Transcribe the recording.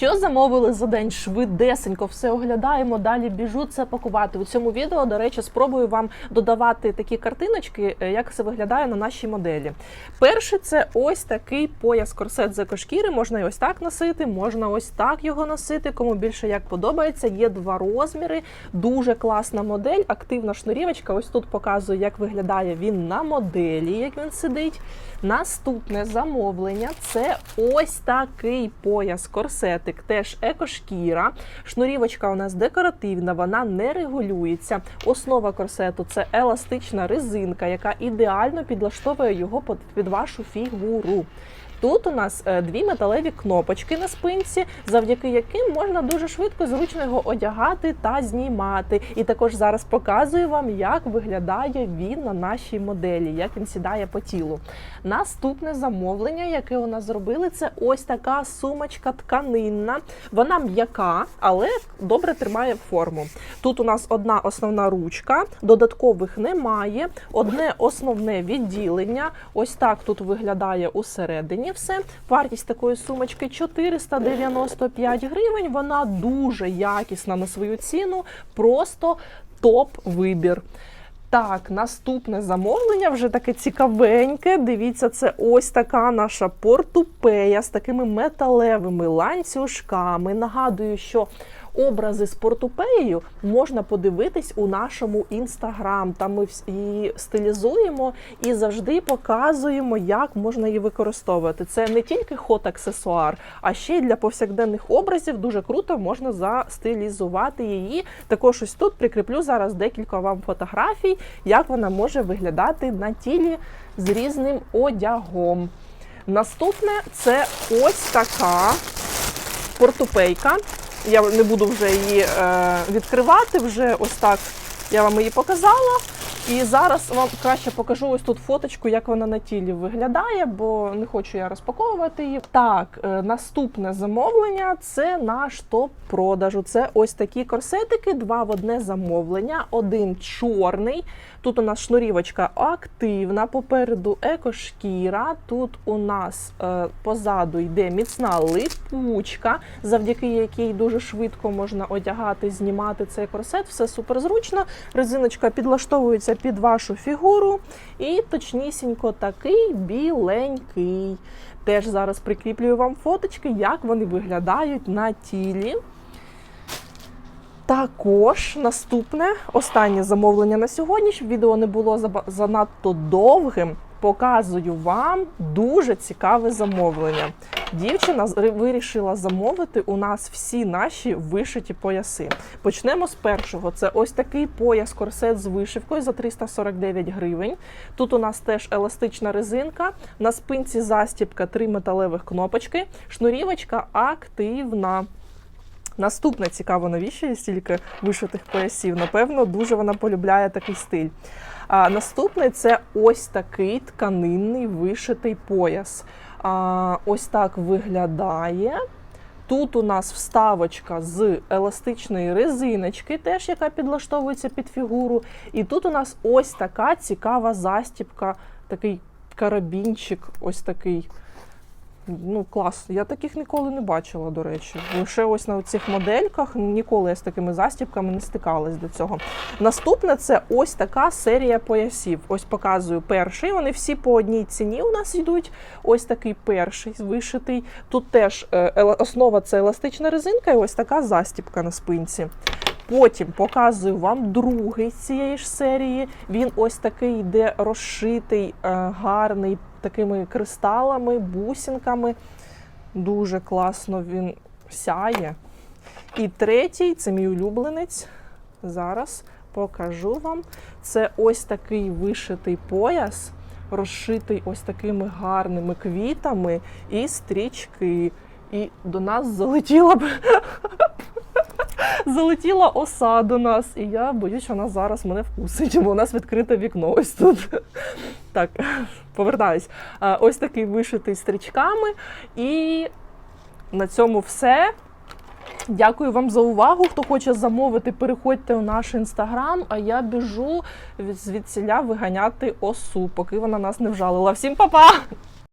Що замовили за день? Швидесенько все оглядаємо. Далі біжу це пакувати. У цьому відео, до речі, спробую вам додавати такі картиночки, е, як це виглядає на нашій моделі. Перший це ось такий пояс корсет з екошкіри. Можна і ось так носити, можна ось так його носити. Кому більше як подобається. Є два розміри. Дуже класна модель, активна шнурівочка. Ось тут показую, як виглядає він на моделі, як він сидить. Наступне замовлення це ось такий пояс корсетик, теж екошкіра. Шнурівочка у нас декоративна, вона не регулюється. Основа корсету це еластична резинка, яка ідеально підлаштовує його під вашу фігуру. Тут у нас е, дві металеві кнопочки на спинці, завдяки яким можна дуже швидко зручно його одягати та знімати. І також зараз показую вам, як виглядає він на нашій моделі, як він сідає по тілу. Наступне замовлення, яке у нас зробили, це ось така сумочка тканинна. Вона м'яка, але добре тримає форму. Тут у нас одна основна ручка, додаткових немає. Одне основне відділення. Ось так тут виглядає усередині все. Вартість такої сумочки 495 гривень. Вона дуже якісна на свою ціну, просто топ-вибір. Так, наступне замовлення вже таке цікавеньке. Дивіться, це ось така наша портупея з такими металевими ланцюжками. Нагадую, що образи з портупеєю можна подивитись у нашому інстаграм. Там ми її стилізуємо і завжди показуємо, як можна її використовувати. Це не тільки хот-аксесуар, а ще й для повсякденних образів дуже круто можна застилізувати її. Також ось тут прикріплю зараз декілька вам фотографій, як вона може виглядати на тілі з різним одягом. Наступне це ось така портупейка. Я не буду вже її е, відкривати, вже ось так я вам її показала. І зараз вам краще покажу ось тут фоточку, як вона на тілі виглядає, бо не хочу я розпаковувати її. Так, е, наступне замовлення це наш топ продажу. Це ось такі корсетики, два в одне замовлення. Один чорний. Тут у нас шнурівочка активна, попереду екошкіра. Тут у нас е, позаду йде міцна липучка, завдяки якій дуже швидко можна одягати, знімати цей корсет. Все супер зручно. Резиночка підлаштовується під вашу фігуру. І точнісінько такий біленький. Теж зараз прикріплюю вам фоточки, як вони виглядають на тілі. Також наступне останнє замовлення на сьогодні, щоб відео не було занадто довгим. Показую вам дуже цікаве замовлення. Дівчина вирішила замовити у нас всі наші вишиті пояси. Почнемо з першого. Це ось такий пояс корсет з вишивкою за 349 гривень. Тут у нас теж еластична резинка. На спинці застібка три металевих кнопочки. Шнурівочка активна. Наступне цікаво, навіщо є стільки вишитих поясів. Напевно, дуже вона полюбляє такий стиль. А, наступне це ось такий тканинний вишитий пояс. А, ось так виглядає. Тут у нас вставочка з еластичної резиночки, теж яка підлаштовується під фігуру. І тут у нас ось така цікава застібка, такий карабінчик, ось такий. Ну, клас. Я таких ніколи не бачила, до речі. Лише ось на цих модельках ніколи я з такими застібками не стикалась до цього. Наступне це ось така серія поясів. Ось показую перший. Вони всі по одній ціні у нас йдуть. Ось такий перший вишитий. Тут теж е, основа це еластична резинка, і ось така застібка на спинці. Потім показую вам другий з цієї ж серії. Він ось такий йде розшитий, е, гарний, такими кристалами, бусинками. Дуже класно він сяє. І третій це мій улюбленець. Зараз покажу вам. Це ось такий вишитий пояс, розшитий ось такими гарними квітами і стрічки. І до нас залетіла б. Залетіла оса до нас, і я боюсь, що вона зараз мене вкусить, бо у нас відкрите вікно ось тут. Так, повертаюсь. Ось такий вишитий стрічками. І на цьому все. Дякую вам за увагу. Хто хоче замовити, переходьте у наш інстаграм, а я біжу звідсіля виганяти осу, поки вона нас не вжалила. Всім па-па!